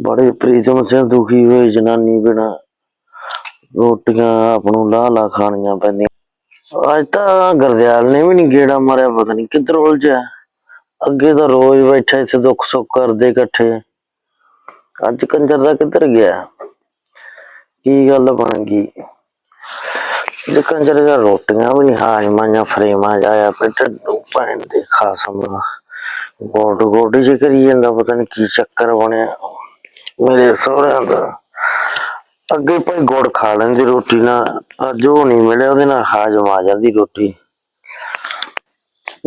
ਬੜੇ ਪ੍ਰੀਤਮ ਸਿੰਘ ਦੁਖੀ ਹੋਏ ਜਨਾਨੀ ਬਿਨਾ। ਰੋਟੀਆਂ ਆਪ ਨੂੰ ਲਾ ਲਾ ਖਾਣੀਆਂ ਪੈਂਦੀਆਂ। ਅੱਜ ਤਾਂ ਗਰਦਿਆਲ ਨੇ ਵੀ ਨਹੀਂ ਗੇੜਾ ਮਾਰਿਆ, ਪਤਾ ਨਹੀਂ ਕਿੱਧਰ ਉਲਝਿਆ। ਅੱਗੇ ਤਾਂ ਰੋਜ਼ ਬੈਠਾ ਇੱਥੇ ਦੁੱਖ ਸੁੱਖ ਕਰਦੇ ਇਕੱਠੇ। ਅੱਜ ਕੰਜਰ ਦਾ ਕਿੱਧਰ ਗਿਆ? ਕੀ ਗੱਲ ਬਣ ਗਈ? ਜੇ ਕੰਜਰ ਦਾ ਰੋਟੀਆਂ ਵੀ ਨਹੀਂ, ਹਾਜ਼ਮਾਂ ਫਰੇਮਾਂ ਜਾਇਆ ਪਿੱਟ ਭੈਣ ਦੇ ਖਾਸਮ। ਗੋਡ ਗੋਡੀ ਜੇ ਕਰੀ ਜਾਂਦਾ, ਪਤਾ ਨਹੀਂ ਕੀ ਚੱਕਰ ਬਣਿਆ। ਮੇਰੇ ਸਹੁਰਿਆਂ ਦਾ। ਅੱਗੇ ਭਾਈ ਗੁੜ ਖਾ ਲੈਂਦੀ ਰੋਟੀ ਨਾਲ। ਅੱਜ ਉਹ ਨਹੀਂ ਮਿਲਿਆ, ਉਹਦੇ ਨਾਲ ਹਾਜ਼ਮ ਆ ਜਾਂਦੀ ਰੋਟੀ।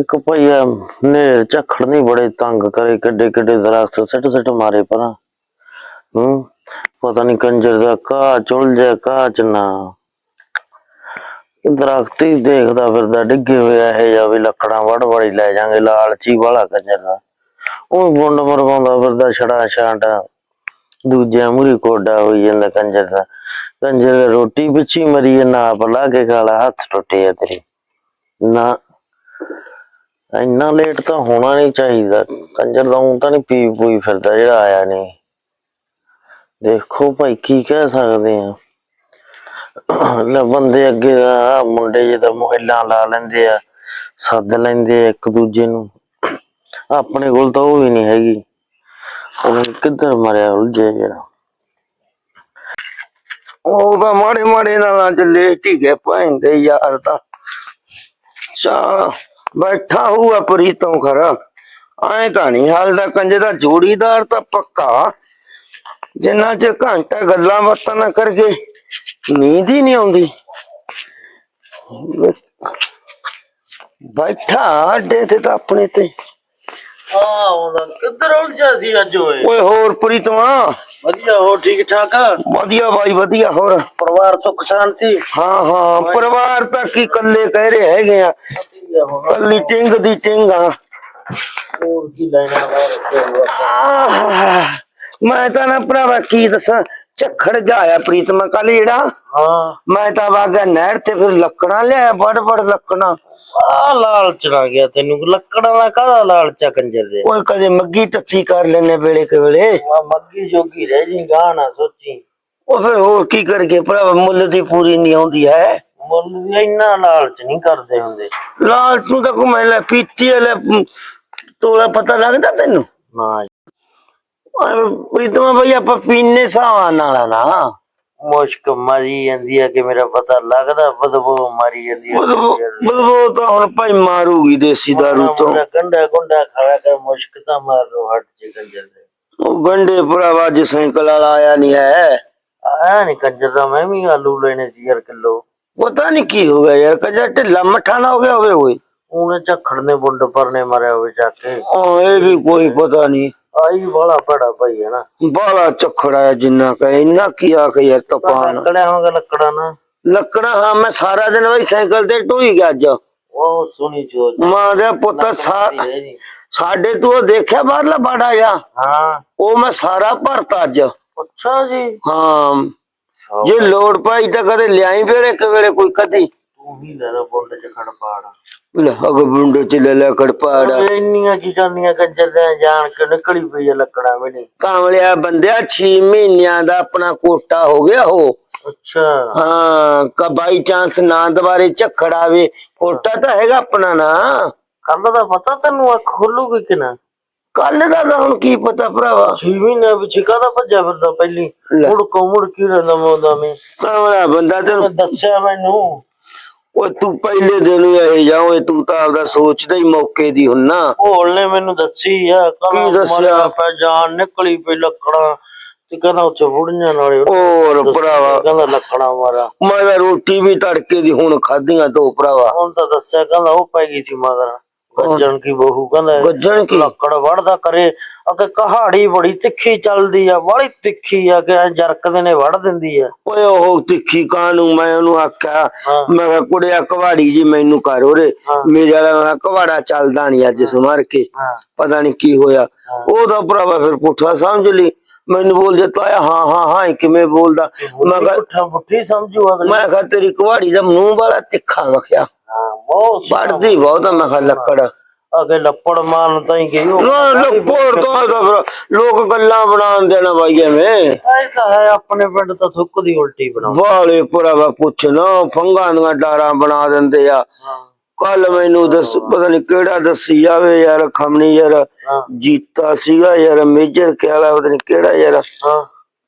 ਇੱਕ ਭਈਆ ਨੇਰ ਝਖੜ ਨਹੀਂ ਬੜੇ ਤੰਗ ਕਰੇ, ਕਿੱਡੇ ਕਿੱਡੇ ਦਰਖਤ ਸਿੱਟ ਸਿੱਟ ਮਾਰੇ ਪਰਾਂ। ਹੂੰ, ਪਤਾ ਨਹੀਂ ਕੰਜਰ ਦਾ ਕਾ ਚੁਲ ਜਾ ਕਾ ਚਨਾ ਦਰਖਤ ਹੀ ਦੇਖਦਾ ਫਿਰਦਾ, ਡਿੱਗੇ ਹੋਇਆ ਇਹ ਜਾਂ ਵੀ ਲੱਕੜਾਂ ਵੜ ਵੜੀ ਲੈ ਜਾਾਂਗੇ, ਲਾਲਚੀ ਵਾਲਾ ਕੰਜਰ ਦਾ। ਉਹ ਗੁੰਡ ਮਰਵਾਉਂਦਾ ਫਿਰਦਾ, ਛੜਾ ਛਾਂਟ। ਦੂਜਿਆਂ ਮੂਰੀ ਕੋਡਾ ਹੋਈ ਜਾਂਦਾ ਕੰਜਰ ਦਾ। ਕੰਜਰ ਦਾ ਰੋਟੀ ਪਿੱਛੇ ਮਰੀ ਹੈ ਆਪ ਲਾ ਕੇ ਖਾਲਾ ਹੱਥ ਟੁੱਟੇ ਆ ਤੇਰੇ। ਨਾ, ਇੰਨਾ ਲੇਟ ਤਾਂ ਹੋਣਾ ਨਹੀਂ ਚਾਹੀਦਾ। ਕੰਜਰ ਦਾ ਊਂ ਤਾਂ ਨਹੀਂ ਪੀ ਪੂਈ ਫਿਰਦਾ ਜਿਹੜਾ ਆਇਆ ਨਹੀਂ। ਦੇਖੋ ਭਾਈ ਕੀ ਕਹਿ ਸਕਦੇ ਆ। ਲੈ ਬੰਦੇ ਅੱਗੇ ਆ, ਮੁੰਡੇ ਜਿਹਦਾ ਮੋਹਿਲਾ ਲਾ ਲੈਂਦੇ ਆ, ਸੱਦ ਲੈਂਦੇ ਆ ਇੱਕ ਦੂਜੇ ਨੂੰ। ਆਪਣੇ ਕੋਲ ਤਾਂ ਉਹ ਵੀ ਨਹੀਂ ਹੈਗੀ। ਉਹ ਕਿੱਧਰ ਮਰਿਆ ਉਲਝੇ ਜਿਹੜਾ? ਉਹ ਤਾਂ ਮਾੜੇ ਮਾੜੇ ਨਾਲ ਅੱਜ ਲੇਟ ਹੀ ਗਏ ਪੈਂਦੇ ਯਾਰ ਤਾਂ। ਚਾ ਬੈਠਾ ਹੁਆ ਪ੍ਰੀਤੋਂ ਖਰਾ ਐ ਤਾਂ ਨਹੀਂ ਹਾਲ ਦਾ ਕੰਜੇ ਦਾ ਜੋੜੀਦਾਰ ਤਾਂ ਪੱਕਾ। ਜਿੰਨਾ ਚ ਘੰਟਾ ਗੱਲਾਂ ਬਾਤਾਂ ਨਾ ਕਰਕੇ ਨੀਂਦ ਹੀ ਨਹੀਂ ਆਉਂਦੀ। ਬੈਠਾ ਅੱਡੇ ਤੇ ਤਾਂ ਆਪਣੇ ਤੇ। ਹਾਂ ਉਹਦਾ ਕਿੱਧਰ ਉਲਝਿਆ ਸੀ ਅੱਜ ਓਏ? ਓਏ ਹੋਰ ਪ੍ਰੀਤਮਾ। ਵਧੀਆ ਹੋ ਠੀਕ ਠਾਕ? ਵਧੀਆ ਬਾਈ ਵਧੀਆ ਹੋਰ? ਪਰਿਵਾਰ ਸੁੱਖ ਸ਼ਾਂਤੀ? ਹਾਂ ਹਾਂ ਪਰਿਵਾਰ ਤਾਂ ਕੀ ਇਕੱਲੇ ਕਹਿ ਰਹੇ ਹੈਗੇ ਆ। ਕੱਲੀ ਟਿੰਗ ਦੀ ਟਿੰਗ ਆ। ਹੋਰ ਕੀ ਲੈਣਾ ਬਾਹਰ ਆਹ, ਮੈਂ ਤਾਂ ਨਾ ਭਰਾਵਾ ਕੀ ਦੱਸਾਂ? ਝੱਖੜ ਜਾਇਆ ਪ੍ਰੀਤਮਾ ਕੱਲ ਜਿਹੜਾ ਹਾਂ। ਮੈਂ ਤਾਂ ਵਾਗਾ ਨਹਿਰ ਤੇ ਫਿਰ ਲੱਕੜਾਂ ਲਿਆ ਬੜ ਬੜ ਲੱਕੜਾਂ। ਆ ਲਾਲਚ ਨਾ ਗਿਆ ਤੈਨੂੰ ਲੱਕੜਾਂ ਦਾ ਕਾਹਦਾ ਲਾਲਚ ਆ ਕੰਜਰ ਦੇ? ਓਏ ਕਦੇ ਮੱਗੀ ਟੱਤੀ ਕਰ ਲੈਨੇ ਵੇਲੇ ਕੇ ਵੇਲੇ। ਆ ਮੱਗੀ ਜੋਗੀ ਰਹਿ ਜੀ ਨਾ ਸੋਚੀ। ਉਹ ਫਿਰ ਹੋਰ ਕੀ ਕਰਗੇ ਭਰਾਵਾ ਮੁੱਲ ਦੀ ਪੂਰੀ ਨਹੀਂ ਆਉਂਦੀ ਹੈ। ਮੁੱਲ ਇੰਨਾ ਲਾਲਚ ਨਹੀਂ ਕਰਦੇ ਹੁੰਦੇ। ਲਾਲਚ ਨੂੰ ਤਾਂ ਕੋ ਮੈਂ ਲੈ ਪੀਤੀ ਲੈ ਤੋਲਾ ਪਤਾ ਲੱਗਦਾ ਤੈਨੂੰ? ਨਾ ਪ੍ਰੀਤਮਾ ਭਈ ਆਪਾਂ ਪੀਨੇ ਸਾਵਾਂ ਨਾਲ ਨਾ। ਮੁਸ਼ਕ ਮਰੀ ਜਾਂਦੀ ਆ ਕਿ ਮੇਰਾ ਪਤਾ ਲੱਗਦਾ ਬਦਬੂ ਮਾਰੀ ਜਾਂਦੀ ਆ ਬਦਬੂ ਬਦਬੂ ਤਾਂ ਹੁਣ ਭਾਈ ਮਾਰੂਗੀ ਦੇਸੀ ਦਾਰੂ ਤੋਂ। ਗੰਡਾ ਗੁੰਡਾ ਖਾਇਆ ਕਰ ਮੁਸ਼ਕ ਤਾਂ ਮਾਰ ਲੋ ਹਟ ਜੇ ਕੰਜਰ ਦੇ। ਉਹ ਗੰਡੇ ਭਰਾਵਾ ਅੱਜ ਸਾਈਕਲ ਵਾਲਾ ਆਇਆ ਨਹੀਂ ਹੈ। ਆਇਆ ਨਹੀਂ ਕੰਜਰ ਦਾ ਮੈਂ ਵੀ ਆਲੂ ਲੈਣੇ ਸੀ ਯਾਰ ਕਿਲੋ। ਪਤਾ ਨਹੀਂ ਕੀ ਹੋ ਗਿਆ ਯਾਰ ਕਜਾ ਢਿੱਲਾ ਮੱਠਾ ਨਾ ਹੋ ਗਿਆ ਹੋਵੇ ਓਏ ਉਹਨੇ ਝੱਖੜ ਨੇ ਬੁੰਡ ਪਰਨੇ ਮਾਰਿਆ ਹੋਵੇ ਚੱਕ ਕੇ। ਉਹ ਇਹ ਵੀ ਕੋਈ ਪਤਾ ਨਹੀਂ ਆਈ ਵਾਲਾ ਬੜਾ ਭਾਈ ਹੈ ਨਾ। ਬਾਲਾ ਚਖੜਾ ਜਿੰਨਾ ਕਹੇ ਇੰਨਾ ਕੀ ਆਖ ਯਾਰ ਤਪਾਨ ਲੱਕੜਿਆ ਹੋਗਾ ਲੱਕੜਾ ਨਾ। ਲੱਕੜਾ ਹਾਂ ਮੈਂ ਸਾਰਾ ਦਿਨ ਬਈ ਸਾਈਕਲ ਤੇ ਢੋਈ ਗਿਆ ਅੱਜ। ਉਹ ਸੁਣੀ ਜੋ ਮਾਂ ਦੇ ਪੁੱਤ ਸਾ- ਸਾਡੇ ਤੂੰ ਉਹ ਦੇਖਿਆ ਬਾਹਰਲਾ ਬਾੜਾ ਜਾ ਹਾਂ। ਉਹ ਮੈਂ ਸਾਰਾ ਭਰਤਾ ਅੱਜ। ਅੱਛਾ ਜੀ। ਹਾਂ। ਜੇ ਲੋੜ ਪਾਈ ਤਾਂ ਕਦੇ ਲਿਆਈ ਫੇਰ ਇੱਕ ਵੇਲੇ ਕੋਈ ਕਦੀ। ਤੂੰ ਹੀ ਲੈ ਲੈ ਬੁੰਡ ਚ ਖੜ ਪਾੜ ਲੈ ਅਗ ਬੁੰਡੇ ਚ ਲੈ ਲੈ ਖੜਪਾੜਾ। ਇੰਨੀਆਂ ਚੀਜ਼ਾਂ ਦੀਆਂ ਕੰਜਰ ਦੇ ਜਾਣ ਕੇ ਨਿਕਲੀ ਪਈ ਆ ਲੱਕੜਾਂ ਵੀ ਨਹੀਂ। ਕਾਂਵਲਿਆ ਬੰਦਿਆ 6 ਮਹੀਨਿਆਂ ਦਾ ਆਪਣਾ ਕੋਟਾ ਹੋ ਗਿਆ ਉਹ। ਅੱਛਾ। ਹਾਂ ਕਾ ਬਾਈ ਚਾਂਸ ਨਾ ਦੁਬਾਰੇ ਝੱਖੜ ਆਵੇ ਕੋਟਾ ਤਾਂ ਹੈਗਾ ਆਪਣਾ ਨਾ। ਕੱਲ ਦਾ ਪਤਾ ਤੈਨੂੰ ਅੱਖ ਖੁੱਲੂਗੀ ਕਿ ਨਾ? ਕੱਲ ਦਾ ਤਾਂ ਹੁਣ ਕੀ ਪਤਾ ਭਰਾਵਾ। 6 ਮਹੀਨੇ ਵਿੱਚ ਕਾਹਦਾ ਭੱਜਿਆ ਫਿਰਦਾ ਪਹਿਲੀ। ਲੈ। ਮੁੜ ਕੋ ਮੁੜ ਕੀ ਰਹਿੰਦਾ ਮੋਦਾ ਮੈਂ ਕਾਂਵਲਾ ਬੰਦਾ ਤੈਨੂੰ ਦੱਸਿਆ ਮੈਨੂੰ। ਉਹ ਤੂੰ ਪਹਿਲੇ ਦਿਨ ਹੀ ਇਹ ਜਾਓ ਇਹ ਤੂੰ ਤਾਂ ਆਪਦਾ ਸੋਚਦਾ ਹੀ ਮੌਕੇ ਦੀ ਹੁੰਨਾ। ਭੋਲ ਨੇ ਮੈਨੂੰ ਦੱਸੀ ਆ ਕਹਿੰਦਾ ਕੀ ਦੱਸਿਆ? ਮਰਿਆ ਪਿਆ ਜਾਨ ਨਿਕਲੀ ਪਈ ਲੱਕੜਾਂ। ਤੇ ਕਹਿੰਦਾ ਉੱਥੇ ਬੁੜੀਆਂ ਨਾਲੇ ਹੋਰ ਭਰਾਵਾ। ਕਹਿੰਦਾ ਲੱਕੜਾਂ ਮਾਰਾ ਮੈਂ ਤਾਂ ਰੋਟੀ ਵੀ ਤੜਕੇ ਦੀ ਹੁਣ ਖਾਧੀਆਂ ਦੋ ਭਰਾਵਾ। ਹੁਣ ਤਾਂ ਦੱਸਿਆ ਕਹਿੰਦਾ ਉਹ ਪੈ ਗਈ ਸੀ ਮਗਰ। ਗੱਜਣ ਕੀ ਬਹੂ ਕਹਿੰਦਾ ਗੱਜਣ ਕੀ? ਲੱਕੜ ਵੜਦਾ ਕਰੇ। ਅਗੇ ਕਹਾੜੀ ਬੜੀ ਤਿੱਖੀ ਚੱਲਦੀ ਆ ਬੜੀ ਤਿੱਖੀ ਆ ਕਿ ਜਰਕਦੇ ਨੇ ਵੜ ਦਿੰਦੀ ਆ। ਓਏ ਉਹ ਤਿੱਖੀ ਕਾਂ ਨੂੰ ਮੈਂ ਉਹਨੂੰ ਆਖਿਆ। ਮੈਂ ਕਿਹਾ ਕੁੜਿਆ ਕਵਾੜੀ ਜੀ ਮੈਨੂੰ ਕਰ ਹਾਂ। ਮੇਰੇ ਵਾਲਾ ਕਵਾੜਾ ਚੱਲਦਾ ਨਹੀਂ ਅੱਜ ਸਮਾਰ ਕੇ। ਪਤਾ ਨਹੀਂ ਕੀ ਹੋਇਆ। ਉਹ ਤਾਂ ਭਰਾਵਾ ਫਿਰ ਪੁੱਠਾ ਸਮਝ ਲਈ। ਮੈਨੂੰ ਬੋਲ ਤਾਇਆ ਹਾਂ ਹਾਂ ਹਾਂ ਕਿਵੇਂ ਬੋਲਦਾ? ਮੈਂ ਕਿਹਾ ਪੁੱਠਾ ਪੁੱਠੀ ਸਮਝੂ ਅਗਲੀ। ਮੈਂ ਕਿਹਾ ਤੇਰੀ ਕਵਾੜੀ ਦਾ ਮੂੰਹ ਵਾਲਾ ਤਿੱਖਾ ਵਖਿਆ। ਬਹੁਤ ਆ ਮੈਂ ਕਿਹਾ ਲੱਕੜ। ਅਗੇ ਲੱਪੜ ਮਾਰਨ ਤਾਂ ਹੀ ਗਈ ਉਹ। ਨਾ ਲੱਪੋਰ ਤੋਂ ਫਿਰ ਲੋਕ ਗੱਲਾਂ ਬਣਾਉਂਦੇ ਨਾ ਬਾਈ ਐਵੇਂ। ਇਹ ਤਾਂ ਹੈ ਆਪਣੇ ਪਿੰਡ ਤਾਂ ਥੁੱਕ ਦੀ ਉਲਟੀ ਬਣਾਉਂਦਾ ਵਾਲੇ ਪੁਰਾਵਾ ਪੁੱਛ ਨਾ ਫੰਗਾਂ ਦੀਆਂ ਡਾਰਾਂ ਬਣਾ ਦਿੰਦੇ ਆ। ਕੱਲ ਮੈਨੂੰ ਦੱਸ ਪਤਾ ਨਹੀਂ ਕਿਹੜਾ ਦੱਸੀ ਜਾਵੇ ਯਾਰ ਖਮਣੀ ਯਾਰ ਜੀਤਾ ਸੀਗਾ ਯਾਰ ਮੇਜਰ ਕਿਹੜਾ ਪਤਾ ਨਹੀਂ ਕਿਹੜਾ ਯਾਰ।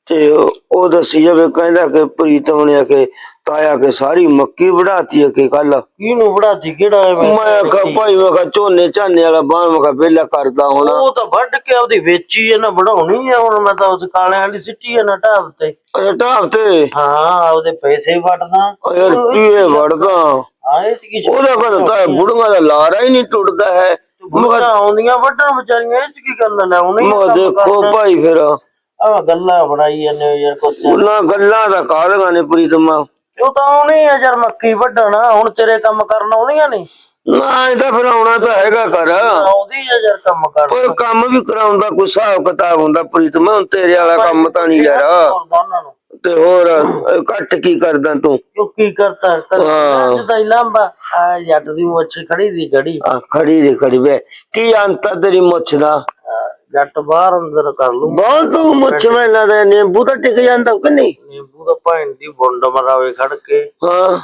ਤੇ ਉਹ ਦੱਸੀ ਜਾਵੇ ਕਹਿੰਦਾ ਕਿ ਪ੍ਰੀਤਮ ਨੇ ਕਿ ਤਾਇਆ ਕੇ ਸਾਰੀ ਮੱਕੀ ਵੜਾਤੀ ਕਿ ਕੱਲ ਕਿਹਨੂੰ ਬੜਾਤੀ ਕਿਹੜਾ ਐਵੇਂ ਮੈਂ ਕਿਹਾ ਭਾਈ ਮੈਂ ਕਿਹਾ ਝੋਨੇ ਝਾਨੇ ਵਾਲਾ ਬਾਣ ਮੈਂ ਕਿਹਾ ਵਿਹਲਾ ਕਰਦਾ ਹੋਣਾ। ਉਹ ਤਾਂ ਵੱਢ ਕੇ ਆਪਦੀ ਵੇਚੀ ਹੈ ਨਾ ਬਣਾਉਣੀ ਹੈ ਹੁਣ ਮੈਂ ਤਾਂ ਉਸ ਕਾਲਿਆਂ ਵਾਲੀ ਸਿੱਟੀ ਹੈ ਨਾ ਢਾਬ ਤੇ। ਢਾਬ ਤੇ? ਹਾਂ ਉਹਦੇ ਪੈਸੇ ਉਹ ਯਾਰ ਪੀਏ ਵੜਦਾ ਕੀ ਉਹਦਾ ਕਹਿੰਦਾ ਤਾਂ ਬੁੜੀਆਂ ਦਾ ਲਾਰਾ ਹੀ ਨਹੀਂ ਟੁੱਟਦਾ ਹੈ। ਬੁੜੀਆਂ ਆਉਂਦੀਆਂ ਵੱਢਣ ਵਿਚਾਰੀਆਂ ਇਹ ਚ ਕੀ ਕਰਨ ਲੈ ਉਹਨੇ ਮੈਂ ਦੇਖੋ ਭਾਈ ਫਿਰ। ਆ ਗੱਲਾਂ ਬਣਾਈ ਜਾਂਦੇ ਯਾਰ ਕੁਛ। ਉਹਨਾਂ ਗੱਲਾਂ ਦਾ ਕਾਹਦੀਆਂ ਨੇ ਪ੍ਰੀਤਮਾ? ਉਹ ਤਾਂ ਆਉਣੀ ਆ ਯਾਰ ਮੱਕੀ ਵੱਢਣਾ ਹੁਣ ਤੇਰੇ ਕੰਮ ਕਰਨ ਆਉਂਦੀਆਂ ਨਹੀਂ। ਨਾ ਇਹਦਾ ਫਿਰ ਆਉਣਾ ਤਾਂ ਹੈਗਾ ਕਰ ਆਉਂਦੀ ਆ ਯਾਰ ਕੰਮ ਕਰਨ। ਕੋਈ ਕੰਮ ਵੀ ਕਰਾਉਂਦਾ ਕੋਈ ਹਿਸਾਬ ਕਿਤਾਬ ਹੁੰਦਾ ਪ੍ਰੀਤਮਾ ਤੇਰੇ ਵਾਲਾ ਕੰਮ ਤਾਂ ਨਹੀਂ ਯਾਰ। ਤੇ ਹੋਰ ਘੱਟ ਕੀ ਕਰਦਾ ਤੂੰ? ਤੂੰ ਕੀ ਕਰਤਾ ਕਰ ਤਾਂ ਲੰਬਾ ਆ ਜੱਟ ਦੀ ਮੁੱਛ ਖੜੀ ਦੀ ਗੜੀ। ਆ ਖੜੀ ਦੇ ਖੜੀ ਵੇ। ਕੀ ਅੰਤਰ ਤੇਰੀ ਮੁੱਛ ਦਾ? ਜੱਟ ਬਾਹਰ ਅੰਦਰ ਕਰ ਲੂ ਬਹੁਤ ਤੂੰ ਮੁੱਛ ਮੈਂ ਲੱਗਦਾ ਨਿੰਬੂ ਤਾਂ ਟਿਕ ਜਾਂਦਾ ਕਿ ਨਹੀਂ? ਨਿੰਬੂ ਦਾ ਭੈਣ ਦੀ ਬੁੰਡ ਮਰਾਵੇ ਖੜ ਕੇ। ਹਾਂ।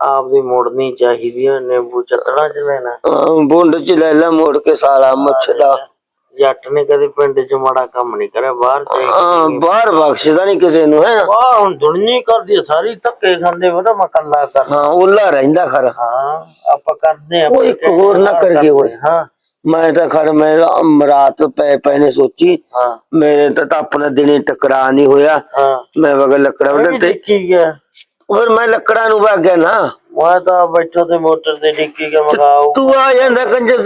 ਆਪਦੀ ਮੋੜਨੀ ਚਾਹੀਦੀ ਹੈ ਨਿੰਬੂ ਚੱਟਣਾ ਚ ਲੈਣਾ। ਹਾਂ, ਬੁੰਡ ਚ ਲੈ ਲੈ ਮੋੜ ਕੇ ਸਾਲਾ ਮੁੱਛ ਦਾ। ਜੱਟ ਨੇ ਕਦੇ ਪਿੰਡ ਚ ਮਾੜਾ ਕੰਮ ਨਹੀਂ ਕਰਿਆ ਬਾਹਰ ਹਾਂ ਬਾਹਰ ਬਖਸ਼ਦਾ ਨਹੀਂ ਕਿਸੇ ਨੂੰ ਹੈ। ਵਾਹ ਹੁਣ ਦੁਨੀਆ ਕਰਦੀ ਸਾਰੀ ਧੱਕੇ ਖਾਂਦੇ ਬੜਾ ਮੈਂ ਕੱਲਾ ਕਰ ਹਾਂ ਉੱਲਾ ਰਹਿੰਦਾ ਖਰ। ਹਾਂ ਆਪਾਂ ਕਰਦੇ ਆ ਉਹ ਇੱਕ ਹੋਰ ਨਾ ਕਰ ਗਏ ਓਏ। ਹਾਂ। ਮੈਂ ਤਾਂ ਖਰ ਮੈਂ ਅਮਰਾਤ ਪੈ ਪੈ ਨੇ ਸੋਚੀ। ਹਾਂ। ਮੇਰੇ ਤਾਂ ਤਾਂ ਆਪਣਾ ਦਿਨੇ ਟਕਰਾ ਨਹੀਂ ਹੋਇਆ। ਹਾਂ। ਮੈਂ ਵਗ ਲੱਕੜਾ ਇਹ ਵੜ ਵੀ ਤੇ ਦੇਖੀ ਗਿਆ। ਫਿਰ ਮੈਂ ਲੱਕੜਾਂ ਨੂੰ ਵਗ ਗਿਆ ਨਾ। ਮੈਂ ਤਾਂ ਬੈਠੋ ਤੇ ਮੋਟਰ ਤੇ ਡਿੱਕੀ ਕੇ ਮਗਾਉ ਤੂੰ ਆ ਜਾਂਦਾ ਕੰਜਰ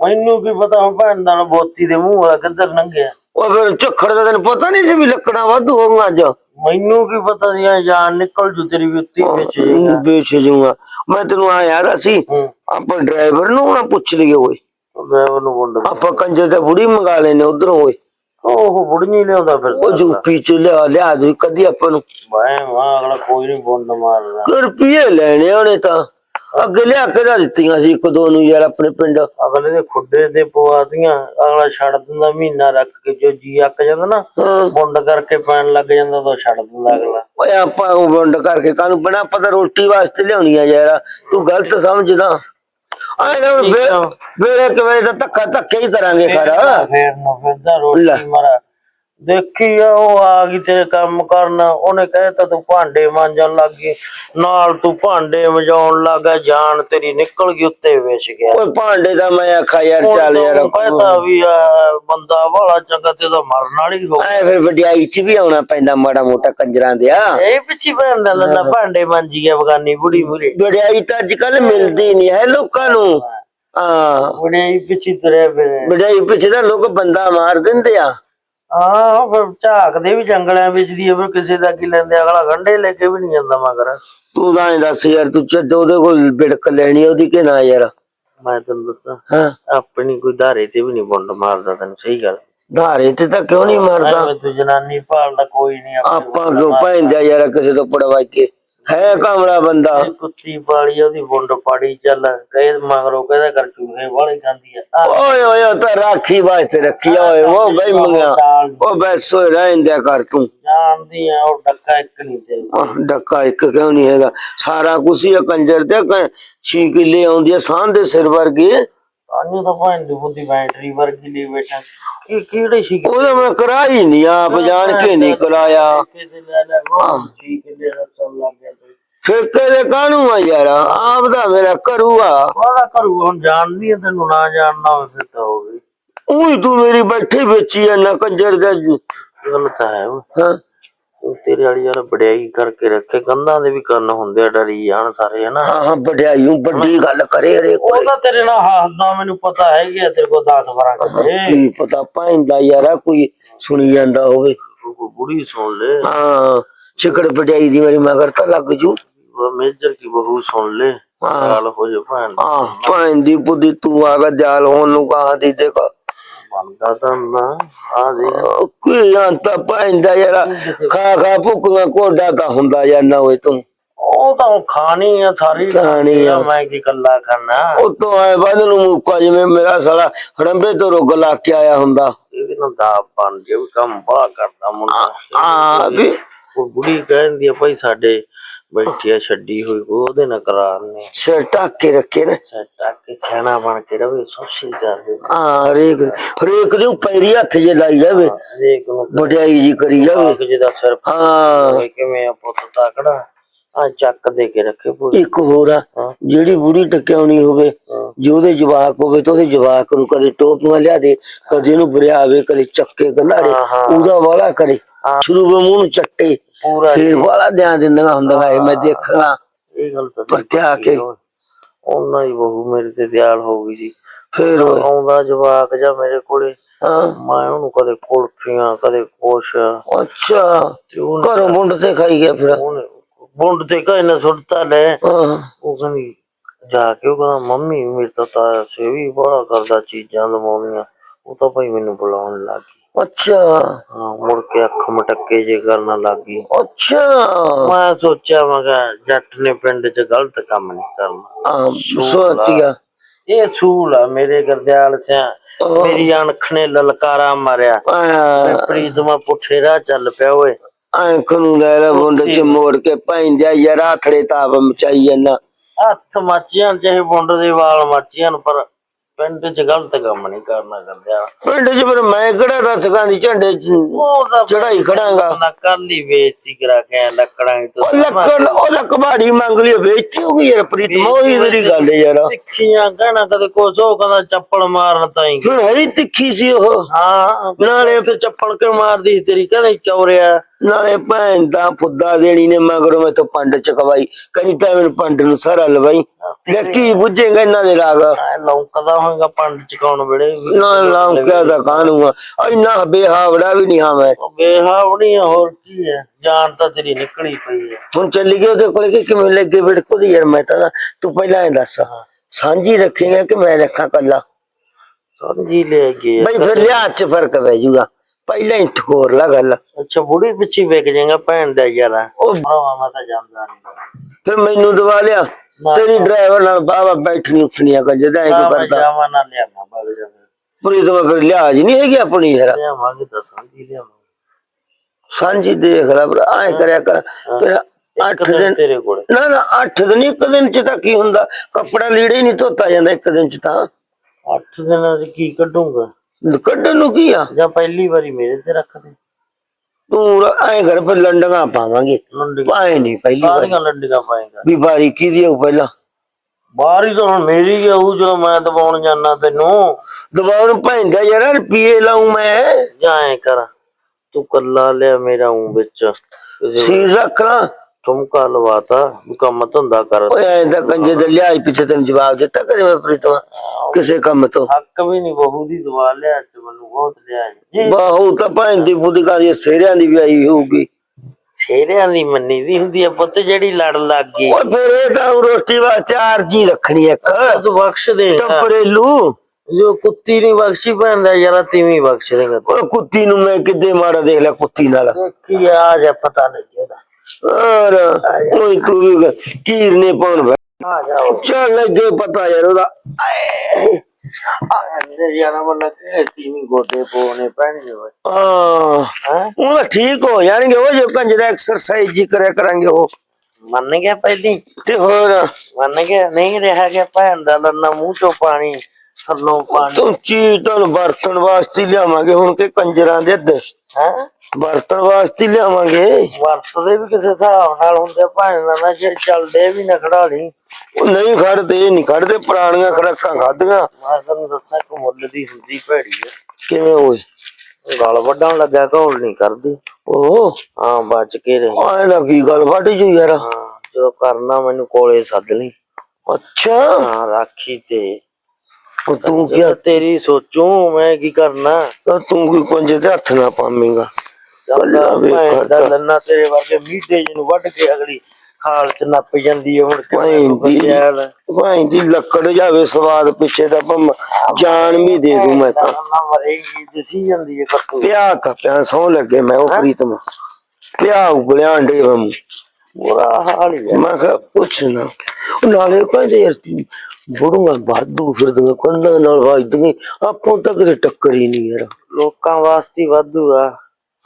ਮੈਨੂੰ ਕੀ ਪਤਾ ਹੁਣ ਭੈਣ ਦਾ ਬੋਤੀ ਦੇ ਮੂੰਹ ਵਾਲਾ ਕਿੱਧਰ ਲੰਘਿਆ। ਉਹ ਫਿਰ ਝੱਖੜ ਦਾ ਤੈਨੂੰ ਪਤਾ ਨਹੀਂ ਸੀ ਵੀ ਲੱਕੜਾਂ ਵਾਧੂ ਹੋਊਗਾ ਅੱਜ? ਮੈਨੂੰ ਕੀ ਪਤਾ ਸੀ ਇਹ ਜਾਨ ਨਿਕਲ ਜੂ ਤੇਰੀ ਵੀ ਉੱਤੀ ਵਿੱਚ ਵੇਚ ਜੂਗਾ ਮੈਂ ਤੈਨੂੰ ਆ ਯਾਰ ਅਸੀਂ ਹੂੰ। ਆਪਾਂ ਡਰਾਈਵਰ ਨੂੰ ਨਾ ਪੁੱਛ ਲਈਏ ਓਏ ਡਰਾਈਵਰ ਨੂੰ ਬੁੰਡ ਆਪਾਂ ਕੰਜਰ ਤੇ ਬੁੜੀ ਮੰਗਾ ਲੈਨੇ ਉਧਰੋਂ ਓਏ ਉਹ ਬੁੜਨੀ ਲਿਆਉਂਦਾ ਫਿਰ। ਉਹ ਯੂਪੀ ਚ ਲਿਆ ਲਿਆ ਦੇ ਕਦੀ ਆਪਾਂ ਨੂੰ। ਮਾਂ ਅਗਲਾ ਕੋਈ ਨਹੀਂ ਬੁੰਡ ਮਾਰਦਾ। ਕਿ ਰੁਪਏ ਲੈਣੇ ਉਹਨੇ ਤਾਂ। ਅੱਗੇ ਲਿਆ ਕੇ ਤਾਂ ਦਿੱਤੀਆਂ ਸੀ ਇੱਕ ਦੋ ਨੂੰ ਯਾਰ ਆਪਣੇ ਪਿੰਡ। ਅਗਲੇ ਦੇ ਖੁੱਡੇ ਤੇ ਪਵਾਤੀਆਂ ਅਗਲਾ ਛੱਡ ਦਿੰਦਾ ਮਹੀਨਾ ਰੱਖ ਕੇ ਜੋ ਜੀ ਅੱਕ ਜਾਂਦਾ ਨਾ ਹਾਂ। ਬੁੰਡ ਕਰਕੇ ਪੈਣ ਲੱਗ ਜਾਂਦਾ ਤਾਂ ਛੱਡ ਦਿੰਦਾ ਅਗਲਾ। ਓਏ ਆਪਾਂ ਉਹ ਵੰਡ ਕਰਕੇ ਕਾਨੂੰ ਬਣਾ ਪਤਾ ਰੋਟੀ ਵਾਸਤੇ ਲਿਆਉਣੀ ਆ ਯਾਰ ਤੂੰ ਗਲਤ ਸਮਝਦਾ। ਆਏ ਨਾ ਹੁਣ ਵੇ- ਵੇਲੇ ਕਿ ਵੇਲੇ ਤਾਂ ਧੱਕਾ ਧੱਕੇ ਹੀ ਕਰਾਂਗੇ ਖਰ। ਫੇਰ ਨੂੰ ਫਿਰਦਾ ਲੈ। ਰੋਟੀ ਮਾਰਾ। ਦੇਖੀ ਆ ਉਹ ਆ ਗਈ ਤੇਰੇ ਕੰਮ ਕਰਨ। ਉਹਨੇ ਕਹਿਤਾ ਤੂੰ ਭਾਂਡੇ ਮਾਂਜਣ ਲੱਗ ਗਈ। ਨਾਲ ਤੂੰ ਭਾਂਡੇ ਮਜਾਉਣ ਲੱਗਾ ਜਾਨ ਤੇਰੀ ਨਿਕਲ ਗਈ ਉੱਤੇ ਵਿਛ ਗਿਆ। ਓਏ ਭਾਂਡੇ ਦਾ ਮੈਂ ਆਖਾ ਯਾਰ ਚੱਲ ਯਾਰ ਕਹਿਤਾ ਵੀ ਆ ਬੰਦਾ ਬੜਾ ਚੰਗਾ ਤੇ ਤਾਂ ਮਰਨ ਵਾਲੀ ਹੋ ਐ ਫਿਰ ਵਡਿਆਈ ਚ ਵੀ ਆਉਣਾ ਪੈਂਦਾ ਮਾੜਾ ਮੋਟਾ ਕੰਜਰਾਂ ਦੇ ਆ। ਇਹ ਪਿੱਛੇ ਪੈਂਦਾ ਲੰਦਾ ਭਾਂਡੇ ਮਾਂਜੀ ਗਿਆ ਬਗਾਨੀ ਬੁੜੀ ਮੁਰੇ। ਵਡਿਆਈ ਤਾਂ ਅੱਜ ਕੱਲ ਮਿਲਦੀ ਨਹੀਂ ਹੈ ਲੋਕਾਂ ਨੂੰ। ਹਾਂ। ਬੁੜੀ ਪਿੱਛੇ ਫਿਰੇ ਵਡਿਆਈ ਪਿੱਛੇ ਤਾਂ ਲੋਕ ਬੰਦਾ ਮਾਰ ਦਿੰਦੇ ਆ। ਹਾਂ ਫਿਰ ਝਾਕਦੇ ਵੀ ਜੰਗਲਾਂ ਵਿੱਚ ਦੀ ਫਿਰ ਕਿਸੇ ਦਾ ਕੀ ਲੈਂਦੇ ਅਗਲਾ ਗੰਢੇ ਲੈ ਕੇ ਵੀ ਨਹੀਂ ਜਾਂਦਾ ਮਗਰ। ਤੂੰ ਤਾਂ ਐਂ ਦੱਸ ਯਾਰ ਤੂੰ ਚੱਦ ਉਹਦੇ ਕੋਲ ਬਿੜਕ ਲੈਣੀ ਉਹਦੀ ਕਿ ਨਾ ਯਾਰ? ਮੈਂ ਤੈਨੂੰ ਦੱਸਾਂ ਹਾਂ। ਆਪਣੀ ਕੋਈ ਧਾਰੇ ਤੇ ਵੀ ਨਹੀਂ ਬੁੰਡ ਮਾਰਦਾ ਤੈਨੂੰ ਸਹੀ ਗੱਲ। ਧਾਰੇ ਤੇ ਤਾਂ ਕਿਉਂ ਨਹੀਂ ਮਾਰਦਾ? ਤੂੰ ਜਨਾਨੀ ਭਾਲਦਾ ਕੋਈ ਨਹੀਂ ਆਪਾਂ ਕਿਉਂ ਪੈਂਦਾ ਯਾਰ ਕਿਸੇ ਤੋਂ ਪੜਵਾ ਕੇ? ਹੈ ਕਾਮੜਾ ਬੰਦਾ। ਕੁੱਤੀ ਪਾਲੀ ਉਹਦੀ ਬੁੰਡ ਪਾੜੀ ਚੱਲ ਕਹੇ ਮਗਰੋਂ ਕਹਿੰਦਾ ਕਰ ਚੂਹੇ ਵਾਲੀ ਖਾਂਦੀ ਆ। ਓਏ ਓਏ ਤਾਂ ਰਾਖੀ ਵਾਸਤੇ ਰੱਖੀ ਆ ਓਏ ਉਹ ਬਈ ਮੰਗਿਆ ਦਾਲ ਉਹ ਬਸ ਹੋਏ ਰਹਿੰਦਿਆ ਕਰ ਤੂੰ। ਜਾਣਦੀ ਆ ਉਹ ਡੱਕਾ ਇੱਕ ਨਹੀਂ ਤੇ ਆਹ, ਡੱਕਾ ਇੱਕ ਕਿਉਂ ਨਹੀਂ ਹੈਗਾ? ਸਾਰਾ ਕੁਛ ਹੀ ਆ ਕੰਜਰ ਤੇ ਕ- ਛੀ ਕਿੱਲੇ ਆਉਂਦੀ ਆ ਸਾਂਝ ਦੇ ਸਿਰ ਵਰਗੀ। ਅਨੂ ਤਾਂ ਭਾਂ ਦੀ ਬੁੱਧੀ ਬੈਟਰੀ ਵਰਗੀ ਲਈ ਬੈਠਾ। ਕੀ ਕਿਹੜੇ ਸੀ ਉਹਦਾ ਮੈਂ ਕਰਾਈ ਨਹੀਂ ਆਪ ਜਾਣ ਕੇ ਨਹੀਂ ਕਰਾਇਆ। ਕਿਤੇ ਲੈ ਲੈ ਉਹ ਠੀਕ ਹੈ ਦਾ ਚੱਲ ਲੱਗ ਗਿਆ ਤੇ ਠੇਕੇ ਦੇ ਕਾਹਨੂੰ ਆ ਯਾਰ? ਆਪ ਦਾ ਮੇਰਾ ਕਰੂਆ ਵਾਲਾ ਕਰੂ ਹੁਣ ਜਾਣਦੀ ਆ ਤੈਨੂੰ ਨਾ ਜਾਣਨਾ ਹੋਵੇ ਫਿਰ ਤਾਂ ਹੋਵੇ ਉਹੀ ਤੂੰ ਮੇਰੀ ਬੈਠੀ ਵੇਚੀ ਆ ਨਾ ਕੰਜਰ ਦਾ ਗਲਤ ਹੈ ਉਹ ਹਾਂ। ਉਹ ਤੇਰੇ ਵਾਲੀ ਯਾਰ ਬੜਿਆਈ ਕਰਕੇ ਰੱਖੇ ਕੰਧਾਂ ਦੇ ਵੀ ਕੰਨ ਹੁੰਦੇ ਆ ਡਰੀ ਜਾਣ ਸਾਰੇ ਹਨਾ? ਹਾਂ ਹਾਂ ਵਡਿਆਈਓ ਵੱਡੀ ਗੱਲ ਕਰੇ ਹਰੇ ਉਹ ਤਾਂ ਤੇਰੇ ਨਾਲ ਹੱਸਦਾ ਮੈਨੂੰ ਪਤਾ ਹੈ ਕਿ ਤੇਰੇ ਕੋਲ 10 12 ਕਿੱਲੇ ਕੀ ਪਤਾ ਪੈਂਦਾ ਯਾਰਾ ਕੋਈ ਸੁਣੀ ਜਾਂਦਾ ਹੋਵੇ। ਉਹ ਬੁੜੀ ਸੁਣ ਲੈ। ਹਾਂ ਛਿਕੜ ਵਡਿਆਈ ਦੀ ਮੇਰੀ ਮਗਰ ਤਾਂ ਲੱਗ ਜੂ। ਉਹ ਮੇਜਰ ਕੀ ਬਹੂ ਸੁਣ ਲੈ ਹਾਂ। ਗੱਲ ਹੋ ਜਾ ਭੈਣ ਹਾਂ ਭੈਣ ਦੀ ਬੁੱਧੀ ਤੂੰ ਆਗਾ ਜਾਲ ਹੋਣ ਨੂੰ ਕਹਾਂ ਦੀ ਦੇਖ। ਬੰਦਾ ਤਾਂ ਨਾ ਆ ਦੇ ਕੋਈ ਅੰਤ ਪੈਂਦਾ ਯਾਰਾ ਖਾ ਖਾ ਭੁੱਕੀਆਂ ਕੋਡਾ ਤਾਂ ਹੁੰਦਾ ਜਾਂਦਾ ਓਏ ਤੂੰ ਉਹ ਤਾਂ ਖਾਣੀ ਆ ਸਾਰੀ ਖਾਣੀ ਆ। ਮੈਂ ਕੀ ਕੱਲਾ ਖਾਣਾ ਉਤੋਂ ਆਏ ਬਾਅਦ ਨੂੰ ਮੁੱਕਾ ਜਿਵੇਂ ਮੇਰਾ ਸਾਲਾ ਹੜੰਬੇ ਤੋਂ ਰੁੱਗ ਲਾ ਕੇ ਆਇਆ ਹੁੰਦਾ ਇਹਦੇ ਨਾਲ ਦਾ ਬਣ ਜੇ ਵੀ ਕੰਮ ਬੜਾ ਕਰਦਾ ਮੁੰਡਾ ਆ ਵੀ ਉਹ ਬੁੜੀ ਕਹਿੰਦੀ ਆ, ਭਾਈ ਸਾਡੇ ਬੈਠੀ ਆ ਛੱਡੀ ਹੋਈ ਉਹਦੇ ਨਾਲ ਕਰਾਰਨੇ ਸਿਰ ਢੱਕ ਕੇ ਰੱਖੇ ਨੇ। ਸੱਟਾ ਕੇ ਸਿਆਣਾ ਬਣ ਕੇ ਰਵੇ ਸੋਚੀ ਕਰਦੇ ਆ ਹਰੇਕ ਹਰੇਕ ਦੇ ਪੈਰੀ ਹੱਥ ਜੇ ਲਾਈ ਜਾਵੇ ਹਰੇਕ ਨੂੰ ਵਡਿਆਈ ਜੀ ਕਰੀ ਜਾਵੇ। ਜਿਹਦਾ ਸਿਰ ਹਾਂ। ਕਿਵੇਂ ਆ ਪੁੱਤ ਤਾਕੜਾ? ਆ ਚੱਕ ਦੇ ਕੇ ਰੱਖੇ ਪੂਰੀ। ਇੱਕ ਹੋਰ ਆ। ਜਿਹੜੀ ਬੁੜੀ ਟਕਿਆਉਣੀ ਹੋਵੇ। ਜੇ ਉਹਦੇ ਜਵਾਕ ਹੋਵੇ ਤਾਂ ਉਹਦੇ ਜਵਾਕ ਨੂੰ ਕਦੇ ਟੋਪੀਆਂ ਲਿਆ ਦੇ ਕਦੇ ਇਹਨੂੰ ਬਰਿਆਵੇ ਕਦੇ ਚੱਕੇ ਹਾਂ। ਉਹਦਾ ਵਾਲਾ ਕਰੇ। ਸ਼ੁਰੂ ਮੂੰਹ ਨੂੰ ਚੱਟੇ। ਪੂਰਾ ਫੇਰ ਵਾਲਾ ਧਿਆਨ ਦਿੰਦਾ ਹੁੰਦਾ ਹੈ ਮੈਂ ਦੇਖਣਾ ਇਹ ਗੱਲ ਤਾਂ ਪਰ ਤੇ ਆ ਕੇ ਉਹਨਾਂ ਹੀ ਬਹੂ ਮੇਰੇ ਤੇ ਦਿਆਲ ਹੋ ਗਈ ਸੀ। ਫੇਰ ਆਉਂਦਾ ਜਵਾਕ ਜਾਂ ਮੇਰੇ ਕੋਲੇ ਮੈਂ ਉਹਨੂੰ ਕਦੇ ਕੁਲਫੀਆਂ ਕਦੇ ਕੁਛ। ਅੱਛਾ ਤੇ ਘਰੋਂ ਮੁੰਡ ਤੇ ਖਾਈ ਗਿਆ ਫਿਰ। ਬੁੰਡ ਤੇ ਕਹੇ ਨਾ ਸੁੱਟਤਾ ਲੈ। ਉਹ ਕਹਿੰਦੀ ਜਾ ਕੇ ਉਹ ਕਹਿੰਦਾ ਮੰਮੀ ਮੇਰੇ ਤਾਂ ਤਾਇਆ ਸੇ ਵੀ ਬੜਾ ਕਰਦਾ ਚੀਜ਼ਾਂ ਲਵਾਉਣੀਆਂ। ਉਹ ਤਾਂ ਭਾਈ ਮੈਨੂੰ ਬੁਲਾਉਣ ਲੱਗ ਗਈ ਅੱਛਾ ਹਾਂ ਮੁੜ ਕੇ ਅੱਖ ਮਟੱਕੇ ਜੇ ਕਰਨ ਲੱਗ ਗਈ ਅੱਛਾ ਮੈਂ ਸੋਚਿਆ ਮੈਂ ਕਿਹਾ ਜੱਟ ਨੇ ਪਿੰਡ 'ਚ ਗਲਤ ਕੰਮ ਨਹੀਂ ਕਰਨਾ ਆ ਸੋਚ ਗਿਆ ਇਹ ਸੂਲ ਆ ਮੇਰੇ ਗਰਦਿਆਲ ਸਿਆ ਮੇਰੀ ਅਣਖ ਨੇ ਲਲਕਾਰਾ ਮਾਰਿਆ ਆ ਪ੍ਰੀਤਮਾ ਪੁੱਠੇ ਰਾਹ ਚੱਲ ਪਿਆ ਓਏ ਅੰਖ ਨੂੰ ਲੈ ਲੈ ਬੁੰਡ ਚ ਮੋੜ ਕੇ ਪੈਂਦਿਆ ਯਾਰ ਆਥੜੇ ਤਾਪ ਮਚਾਈ ਜਾਂਦਾ ਹੱਥ ਮੱਚੀਆਂ ਚਾਹੇ ਬੁੰਡ ਦੇ ਵਾਲ ਮੱਚੀਆਂ ਪਰ ਪਿੰਡ 'ਚ ਗਲਤ ਕੰਮ ਨਹੀਂ ਕਰਨਾ ਗਰਦਿਆਲ ਪਿੰਡ ਚ ਫਿਰ ਮੈਂ ਕਿਹੜਾ ਦੱਸਕਾਂ ਦੀ ਝੰਡੇ ਚ ਉਹ ਤਾਂ ਚੜਾਈ ਖੜਾਂਗਾ? ਬੰਦਾ ਕੱਲ ਹੀ ਬੇਇੱਜ਼ਤੀ ਕਰਾ ਕੇ ਆਇਆ ਲੱਕੜਾਂ ਦੀ ਉਹ ਤੋਂ ਲੱਕੜ ਉਹ ਕਬਾੜੀ ਮੰਗ ਲਈ ਵੇਚੀ ਹੋ ਗਈ ਯਾਰ ਪ੍ਰੀਤਮ ਉਹੀ ਤੇਰੀ ਗੱਲ ਯਾਰ। ਤਿੱਖੀਆਂ ਕਹਿਣਾ ਕਦੇ ਕੁਛ ਉਹ ਕਹਿੰਦਾ ਚੱਪਲ ਮਾਰਨ ਤਾਈ। ਫਿਰ ਹੈ ਹੀ ਤਿੱਖੀ ਸੀ ਉਹ। ਹਾਂ। ਨਾਲੇ ਤੇ ਚੱਪਲ ਕਿਉਂ ਮਾਰਦੀ ਸੀ ਤੇਰੀ? ਕਹਿੰਦੇ ਚੌਰਿਆ ਨਾਲੇ ਭੈਣ ਦਾ ਫੁੱਦਾ ਦੇਣੀ ਨੇ ਮਗਰੋਂ ਮੈਂ ਤਾਂ ਪੰਡ ਚਕਵਾਈ। ਕਹਿੰਦੀ ਤਾਂ ਮੈਨੂੰ ਪੰਡ ਨੂੰ ਸਾਰਾ ਲਵਾਈ। ਲੱਕੀ ਬੁੱਝੇਗਾ ਇਹਨਾਂ ਦੇ ਰਾਗ? ਲੌਂਕਦਾ ਹੋਏਗਾ ਪੰਡ ਚਕਾਉਣ ਵੇਲੇ। ਨਾ ਲੌਂਕਿਆ ਦਾ ਕਾਨੂੰਗਾ ਇੰਨਾ ਬੇਹਾਵੜਾ ਵੀ ਨਹੀਂ ਹਾਂ ਮੈਂ। ਆ, ਹੋਰ ਕੀ ਹੈ ਜਾਨ ਤਾਂ ਤੇਰੀ ਨਿਕਲੀ ਪਈ ਹੈ ਹੁਣ ਚੱਲੀ ਗਿਆ ਉਹਦੇ ਕੋਲ ਕਿ ਕਿਵੇਂ ਲੱਗੇ ਬਿੜਕੋ ਦੀ? ਯਾਰ ਮੈਂ ਤਾਂ ਨਾ- ਤੂੰ ਪਹਿਲਾਂ ਇਹ ਦੱਸ। ਸਾਂਝੀ ਰੱਖੇਗਾ ਕਿ ਮੈਂ ਰੱਖਾਂ ਕੱਲਾ? ਸਮਝੀ ਲੈ ਗਏ ਬਈ ਫਿਰ ਲਿਆ ਚ ਫ਼ਰਕ ਪੈ ਜਾਊਗਾ ਪਹਿਲਾਂ ਹੀ ਠੋਰ ਲਾ ਗੱਲ। ਅੱਛਾ ਬੁੜੀ ਪਿੱਛੇ ਵਿਕ ਜਾਏਗਾ ਭੈਣ ਦਾ ਯਾਰਾ। ਉਹ ਭਰਾਵਾ ਮੈਂ ਤਾਂ ਜਾਂਦਾ ਨਹੀਂ ਫਿਰ ਮੈਨੂੰ ਦਵਾ ਲਿਆ। ਤੇਰੀ ਡਰਾਈਵਰ ਨਾਲ ਬਾਬਾ ਬੈਠਣੀ ਉੱਠਣੀਆਂ ਕਰ ਜਦਾਂ ਇਹ ਕਰਦਾ। ਜਾਵਾਂ ਨਾ ਲਿਆਵਾਂ ਬਗ ਜਾ ਪੂਰੀ ਤਾਂ ਫਿਰ ਲਿਆਜ ਨਹੀਂ ਹੈਗੀ ਆਪਣੀ ਯਾਰ ਲਿਆਵਾਂਗੇ ਤਾਂ ਸਮਝੀ ਲਿਆਵਾਂਗੇ। ਸਾਂਝੀ ਦੇਖ ਲੈ ਪਰ ਐ ਕਰਿਆ ਕਰ। ਫਿਰ ਅੱਠ ਇੱਕ ਦਿਨ ਦਿਨ ਤੇਰੇ ਕੋਲੇ। ਨਾ ਨਾ ਅੱਠ ਦਿਨ ਇੱਕ ਦਿਨ ਚ ਤਾਂ ਕੀ ਹੁੰਦਾ? ਕੱਪੜਾ ਲੀੜੇ ਨਹੀਂ ਧੋਤਾ ਜਾਂਦਾ ਇੱਕ ਦਿਨ ਚ ਤਾਂ। ਅੱਠ ਦਿਨਾਂ ਚ ਕੀ ਕੱਢੂੰਗਾ? ਕੱਢਣ ਨੂੰ ਕੀ ਆ? ਜਾਂ ਪਹਿਲੀ ਵਾਰੀ ਮੇਰੇ ਤੇ ਰੱਖ ਦੇ ਤੂੰ ਐ ਕਰ ਫਿਰ ਲੰਡਗਾ ਪਾਵਾਂਗੇ। ਪਾਏ ਨਹੀਂ ਪਹਿਲੀ ਵਾਰੀ। ਸਾਰੀਆਂ ਲੰਡੀਆਂ ਪਾਏਗਾ। ਵੀ ਬਾਰੀ ਕੀ ਦੀ ਪਹਿਲਾਂ? ਬਾਹਰ ਹੀ ਤਾਂ ਹੁਣ ਮੇਰੀ ਹੀ ਆਊ ਜਦੋਂ ਮੈਂ ਦਬਾਉਣ ਜਾਣਾ ਤੈਨੂੰ। ਦਬਾਅ ਨੂੰ ਪੈਂਦਾ ਯਾਰ ਰੁਪਏ ਲਾਉ ਮੈਂ। ਜਾਏ ਕਰ ਤੂੰ ਕੱਲਾ ਲਿਆ ਮੇਰਾ ਉਂ ਵਿੱਚ। ਸੀਰ ਰੱਖ ਲਾਂ। ਠੁਮਕਾ ਲਵਾਤਾ ਵੀ ਕੰਮ ਧੰਦਾ ਕਰ ਓਏ ਐਂ ਤਾਂ ਕੰਜੇ ਦੇ ਲਿਆਜ ਪਿੱਛੇ ਤੈਨੂੰ ਜਵਾਬ ਦਿੱਤਾ ਕਦੇ ਮੈਂ ਪ੍ਰੀਤਮਾ ਕਿਸੇ ਕੰਮ ਤੋਂ? ਹੱਕ ਵੀ ਨਹੀਂ ਬਹੂ ਦੀ ਦਵਾ ਲਿਆ ਤੇ ਮੈਨੂੰ ਬਹੁਤ ਲਿਆ ਜੀ। ਬਾਹੂ ਤਾਂ ਭੈਣ ਦੀ ਬੁੱਧੀ ਦੀ ਸੇਰਿਆਂ ਦੀ ਵੀ ਆਈ ਹੋਊਗੀ। ਸ਼ੇਰਿਆਂ ਦੀ ਮੰਨੀ ਦੀ ਹੁੰਦੀ ਆ ਪੁੱਤ ਜਿਹੜੀ ਲੜ ਲੱਗ ਗਈ। ਓਏ ਫਿਰ ਇਹ ਤਾਂ ਰੋਟੀ ਵਾਸਤੇ ਆਰਜੀ ਰੱਖਣੀ ਇੱਕ। ਤੂੰ ਬਖਸ਼ ਦੇ ਟੱਪਰੇਲੂ ਜੋ ਕੁੱਤੀ ਨਹੀਂ ਬਖਸ਼ੀ ਪੈਂਦਾ ਯਾਰਾ ਤੀਵੀਂ ਬਖਸ਼ ਦੇਗਾ। ਓਏ ਕੁੱਤੀ ਨੂੰ ਮੈਂ ਕਿੱਦੇ ਮਾਰਾ ਦੇਖ ਲੈ ਕੁੱਤੀ ਨਾਲ? ਦੇਖੀ ਆ ਜਾ ਪਤਾ ਲੱਗੇਗਾ ਔਰ ਤੂੰ ਵੀ ਕੀਰ ਨੇ ਪਾਉਣ ਚੱਲ ਲੱਗੇ ਪਤਾ ਯਾਰ ਉਹਦਾ। ਉਹ ਠੀਕ ਹੋ ਜਾਣਗੇ ਉਹ ਜੋ ਕੰਜਰਾ ਐਕਸਰਸਾਈਜ਼ ਜੀ ਕਰਿਆ ਕਰਾਂਗੇ ਉਹ। ਮੰਨ ਗਿਆ ਪਹਿਲੀ ਤੇ ਹੋਰ? ਮੰਨ ਗਿਆ ਨਹੀਂ ਰਿਹਾ ਗਿਆ ਭੈਣ ਦਾ ਲੰਨਾ ਮੂੰਹ ਚੋਂ ਪਾਣੀ। ਥੱਲੋਂ ਪਾਣੀ। ਤੂੰ ਚੀਜ਼ ਤੁਹਾਨੂੰ ਵਰਤਣ ਵਾਸਤੇ ਹੀ ਲਿਆਵਾਂਗੇ ਹੁਣ ਕਿ ਕੰਜਰਾਂ ਦੇ ਅੱਧ ਹੈ? ਵਰਤਣ ਵਾਸਤੇ ਹੀ ਲਿਆਵਾਂਗੇ। ਵਰਤਦੇ ਵੀ ਕਿਸੇ ਹਿਸਾਬ ਨਾਲ ਹੁੰਦੇ ਭੈਣ ਦਾ ਨਾ ਜੇ ਚੱਲਦੇ ਵੀ ਨਾ ਖੜਾ ਲਈ ਉਹ ਨਹੀਂ ਖੜਦੇ ਨਹੀਂ ਖੜਦੇ ਪੁਰਾਣੀਆਂ ਖੜਕਾਂ ਖਾਧੀਆਂ। ਮੈਂ ਤੁਹਾਨੂੰ ਦੱਸਾਂ ਕਿ ਮੁੱਲ ਦੀ ਹੁੰਦੀ ਭੈੜੀ ਆ ਕਿਵੇਂ ਹੋਏ? ਗਲ ਵੱਢਣ ਲੱਗਾ ਘੋਲ ਨਹੀਂ ਕਰਦੀ। ਉਹ ਹਾਂ ਬਚ ਕੇ ਰਹੀ। ਆਏ ਕੀ ਗੱਲ ਫਾਟੀ ਜੂ ਯਾਰ। ਹਾਂ ਜਦੋਂ ਕਰਨਾ ਮੈਨੂੰ ਕੋਲੇ ਸੱਦ ਲਈ। ਅੱਛਾ। ਹਾਂ ਰਾਖੀ ਤੇ। ਉਹ ਤੂੰ ਕੀ ਤੇਰੀ ਸੋਚੂ ਮੈਂ ਕੀ ਕਰਨਾ? ਤੂੰ ਕੀ ਕੁੰਜੇ ਤੇ ਹੱਥ ਨਾ ਪਾਵੇਂਗਾ। ਅੱਲਾ ਵੇ ਭੈਣ ਦਾ ਕਰਦਾ। ਲੰਨਾ ਤੇਰੇ ਵਰਗੇ ਮੀਟੇ ਜਿਹਨੂੰ ਵੱਢ ਕੇ ਅਗਲੀ ਖਾਲ ਚ ਨੱਪ ਜਾਂਦੀ ਹੈ ਹੁਣ ਭਾਈ ਦੀ ਲੱਕੜ ਜਾਵੇ ਸਵਾਦ ਪਿੱਛੇ ਦਾ ਭਮ ਜਾਨ ਵੀ ਦੇ ਦੂੰ ਮੈਂ ਤਾਂ। ਨਾ ਮਰੇਗੀ ਦਿਸੀ ਜਾਂਦੀ ਹੈ ਕੱਟੂ ਪਿਆ ਤਾਂ ਪਿਆ ਸੌ ਲੱਗੇ ਮੈਂ ਉਹ ਪ੍ਰੀਤਮ। ਪਿਆ ਉਬਲਿਆ ਅੰਡੇ ਵਮ ਬੁਰਾ ਹਾਲ ਹੀ ਹੈ। ਮੈਂ ਕਿਹਾ ਪੁੱਛਣਾ ਉਹ ਨਾਲੇ ਕਹਿੰਦੇ ਯਾਰ ਬੁੜੂਆਂ ਬਾਦੂ ਫਿਰਦੀਆਂ ਕੰਧਾਂ ਨਾਲ ਵੱਜਦੀਆਂ ਆਪੋਂ ਤੱਕ ਤੇ ਟੱਕਰ ਹੀ ਨਹੀਂ ਯਾਰ। ਲੋਕਾਂ ਵਾਸਤੇ ਵਾਧੂ ਆ।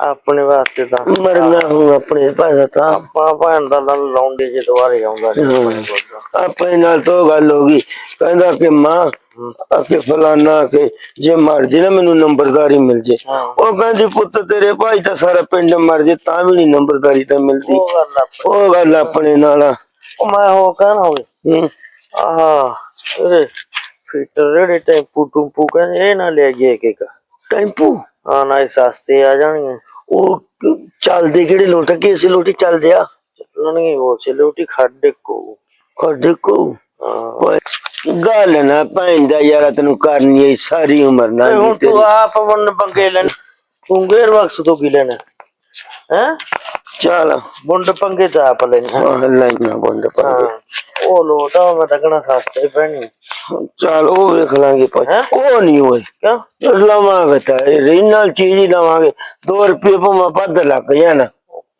ਆਪਣੇ ਵਾਸਤੇ ਤਾਂ ਮਰਨਾ ਹੁਣ ਆਪਣੇ ਪੈਸਾ ਤਾਂ ਆਪਾਂ ਭੈਣ ਦਾ ਲੰਨ ਲਾਉਂਦੇ ਜੇ ਦੁਬਾਰੇ ਆਉਂਦਾ ਨੀ ਆਪਣੇ ਕੋਲ ਤਾਂ। ਆਪਣੇ ਨਾਲ ਤੋਂ ਗੱਲ ਹੋ ਗਈ ਕਹਿੰਦਾ ਕਿ ਮਾਂ ਅਕੇ ਫਲਾਨਾ ਕਿ ਜੇ ਮਰ ਜੇ ਨਾ ਮੈਨੂੰ ਨੰਬਰਦਾਰੀ ਮਿਲ ਜੇ ਹਾਂ। ਉਹ ਕਹਿੰਦੀ ਪੁੱਤ ਤੇਰੇ ਭਾਈ ਤਾਂ ਸਾਰਾ ਪਿੰਡ ਮਰ ਜੇ ਤਾਂ ਵੀ ਨਹੀਂ ਨੰਬਰਦਾਰੀ ਤਾਂ ਮਿਲਦੀ ਉਹ ਗੱਲ ਆਪਣੇ ਉਹ ਗੱਲ ਆਪਣੇ ਨਾਲ ਆ। ਉਹ ਮੈਂ ਹੋ ਕਹਿਣਾ ਹੋਵੇ ਹੂੰ। ਆਹ ਇਹ ਫਿੱਟਰ ਜਿਹੜੇ ਟੈਂਪੂ ਟੂਪੂ ਕਹਿੰਦੇ ਇਹ ਨਾ ਲੈ ਜੇ ਕੇ ਕਾ ਟੈਂਪੂ ਆ ਨਾ ਇਹ ਸਸਤੇ ਆ ਜਾਣਗੇ ਉਹ ਕ- ਚੱਲਦੇ ਕਿਹੜੇ ਲੋਟ ਕਿ ਅਸੀਂ ਲੋਟੀ ਚੱਲਦੇ ਆ ਚੱਲਣਗੇ ਉਹ ਚਲੋਟੀ ਖੱਡੇ ਕੋ ਕੱਢ ਕੋ ਹਾਂ ਓਏ, ਗੱਲ ਨਾ ਪੈਂਦਾ ਯਾਰ ਤੈਨੂੰ ਕਰਨੀ ਐ ਸਾਰੀ ਉਮਰ ਤੇ ਨਾਲ ਹੁਣ ਤੂੰ ਆਪ ਵੰਨ ਪੰਗੇ ਲੈਣ ਤੂੰ ਗੇਰ ਵਕਸ ਤੋਂ ਕੀ ਲੈਣਾ ਹੈ ਚੱਲ ਬੁੰਡ ਪੰਗੇ ਤਾਂ ਆਪ ਲੈਣਾ ਆਹ ਲੈਣਾ ਬੰਦ ਪਾ ਹਾਂ ਉਹ ਲੋਟਾ ਮੈਂ ਤਾਂ ਕਹਣਾ ਸਸਤੇ ਪੈਣੀ ਚੱਲ ਉਹ ਵੇਖ ਲਾਂਗੇ ਹੈਂ? ਉਹ ਨਹੀਂ ਓਏ। ਕਿਉਂ? ਲਵਾਂਗੇ ਤਾਂ ਰੀਨਲ ਚੀਜ਼ ਹੀ ਲਵਾਂਗੇ। 2 ਰੁਪਏ ਭਾਵੇਂ ਵੱਧ ਲੱਗ ਜਾਣ।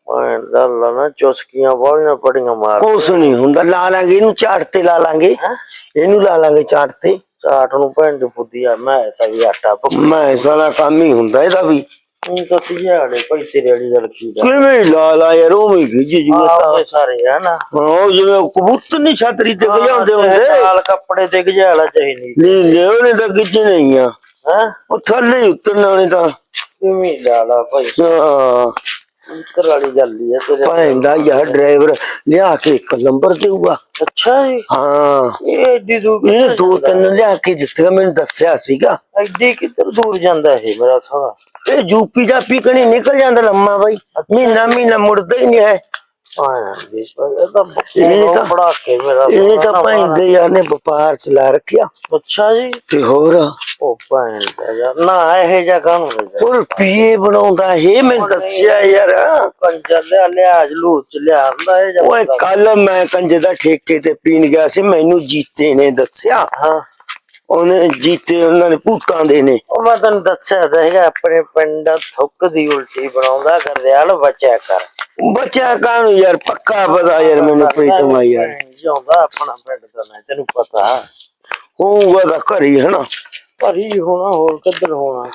ਮੈਂ ਦੱਲਾ ਨਾ ਚੁਸਕੀਆਂ ਵਾਲੀਆਂ ਪੜੀਆਂ ਮਾਰ ਕੁਛ ਨਹੀਂ ਹੁੰਦਾ ਲਾ ਲਾਂਗੇ ਇਹਨੂੰ ਚਾਟ ਤੇ ਲਾ ਲਾਂਗੇ। ਇਹਨੂੰ ਲਾ ਲਾਂਗੇ ਚਾਟ ਤੇ। ਚਾਟ ਨੂੰ ਭੈਣ ਦੀ ਫੁੱਦੀ ਆ ਮੈਂ ਤਾਂ ਵੀ ਆਟਾ ਪੱਕ ਮੈਂ ਸਾਰਾ ਕੰਮ ਹੀ ਹੁੰਦਾ ਇਹਦਾ ਵੀ। ਹੁਣ ਤਾਂ ਤਿਹਾੜੇ ਪੈਸੇ ਰੇੜੀ ਗੱਲ ਕੀ ਦਾ ਕਿਵੇਂ ਲਾ ਲਾ ਯਾਰ ਉਹ ਵੀ ਗਿੱਜ ਜੂਗਾ ਤਾਂ। ਆਹ ਸਾਰੇ ਆ ਨਾ। ਹਾਂ, ਉਹ ਜਿਵੇਂ ਕਬੂਤਰ ਨਹੀਂ ਛਤਰੀ ਤੇ ਗਜਾਉਂਦੇ ਹੁੰਦੇ। ਲਾਲ ਕੱਪੜੇ ਤੇ ਗਜਾਲਾ ਚਾਹੀਦੀ ਨਹੀਂ। ਲਿਓ ਨੇ ਤਾਂ ਗਿੱਜ ਨਹੀਂ ਆ। ਹੈ? ਉਹ ਥੱਲੇ ਹੀ ਉਤਰਨਾ ਨਹੀਂ ਤਾਂ। ਕਿਵੇਂ ਲਾਲਾ ਭਾਈ। ਹਾਂ। ਉੱਤਰ ਵਾਲੀ ਗੱਲ ਹੀ ਹੈ ਤੇਰੇ ਭਾਂਦਾ ਯਾਰ ਡਰਾਈਵਰ ਲਿਆ ਕੇ ਇੱਕ ਨੰਬਰ ਦੇਊਗਾ। ਅੱਛਾ ਜੀ। ਹਾਂ। ਇਹ ਏਡੀ ਦੂਰ ਇਹਨੇ ਦੋ ਤਿੰਨ ਲਿਆ ਕੇ ਦਿੱਤੇ ਮੈਨੂੰ ਦੱਸਿਆ ਸੀਗਾ। ਐਡੀ ਕਿੱਧਰ ਦੂਰ ਜਾਂਦਾ ਇਹ ਮੇਰਾ ਸਾਲਾ? ਇਹ ਯੂਪੀ ਦਾ ਪੀਕਣੀ ਨਿਕਲ ਜਾਂਦਾ ਲੰਮਾ ਬਾਈ। ਮਹੀਨਾ ਮਹੀਨਾ ਮੁੜਦਾ ਹੀ ਨਹੀਂ ਹੈ। ਹਾਂ ਜੀ ਭਾਈ ਇਹ ਤਾਂ ਇਹ ਤਾਂ- ਬੜਾ ਕੇ ਮੇਰਾ ਇਹਨੇ ਤਾਂ ਸਾਲਾ ਨਾ ਭਾਂਦੇ ਯਾਰ ਨੇ ਵਪਾਰ ਚਲਾ ਰੱਖਿਆ। ਅੱਛਾ ਜੀ। ਤੇ ਹੋਰ? ਉਹ ਭੈਣ ਦਾ ਯਾਰ ਨਾ ਇਹ ਜਾ ਕਾਹਨੂੰ ਲੈ ਜਾ ਹੋਰ ਪੀਏ ਬਣਾਉਂਦਾ ਇਹ ਦੱਸਿਆ ਯਾਰ। ਕੰਜਰ ਲਿਆ ਇਹ ਓਏ ਕੱਲ ਮੈਂ ਕੰਜੇ ਦਾ ਠੇਕੇ ਤੇ ਪੀਣ ਗਿਆ ਸੀ ਮੈਨੂੰ ਜੀਤੇ ਨੇ ਦੱਸਿਆ। ਹਾਂ। ਉਹਨੇ ਜੀਤੇ ਉਹਨਾਂ ਨੇ ਭੂਤਾਂ ਦੇ ਨੇ। ਉਹ ਮੈਂ ਤੈਨੂੰ ਦੱਸਿਆ ਤਾਂ ਹੈਗਾ ਆਪਣੇ ਪਿੰਡ ਥੁੱਕ ਦੀ ਉਲਟੀ ਬਣਾਉਂਦਾ ਗਰਦਿਆਲ ਬਚਿਆ ਕਰ। ਬੱਚਾ ਕਾਹਨੂੰ ਯਾਰ ਪੱਕਾ ਪਤਾ ਯਾਰ ਮੈਨੂੰ ਪ੍ਰੀਤਮਾ ਯਾਰ। ਜਿਉਂਦਾ ਆਪਣਾ ਪਿੰਡ ਦਾ ਨਾ ਤੈਨੂੰ ਪਤਾ। ਹੋਊਗਾ ਤਾਂ ਘਰੀ ਹਨਾ ਪਰ ਹੀ ਹੋਣਾ ਹੋਰ ਕਿੱਧਰ ਹੋਣਾ?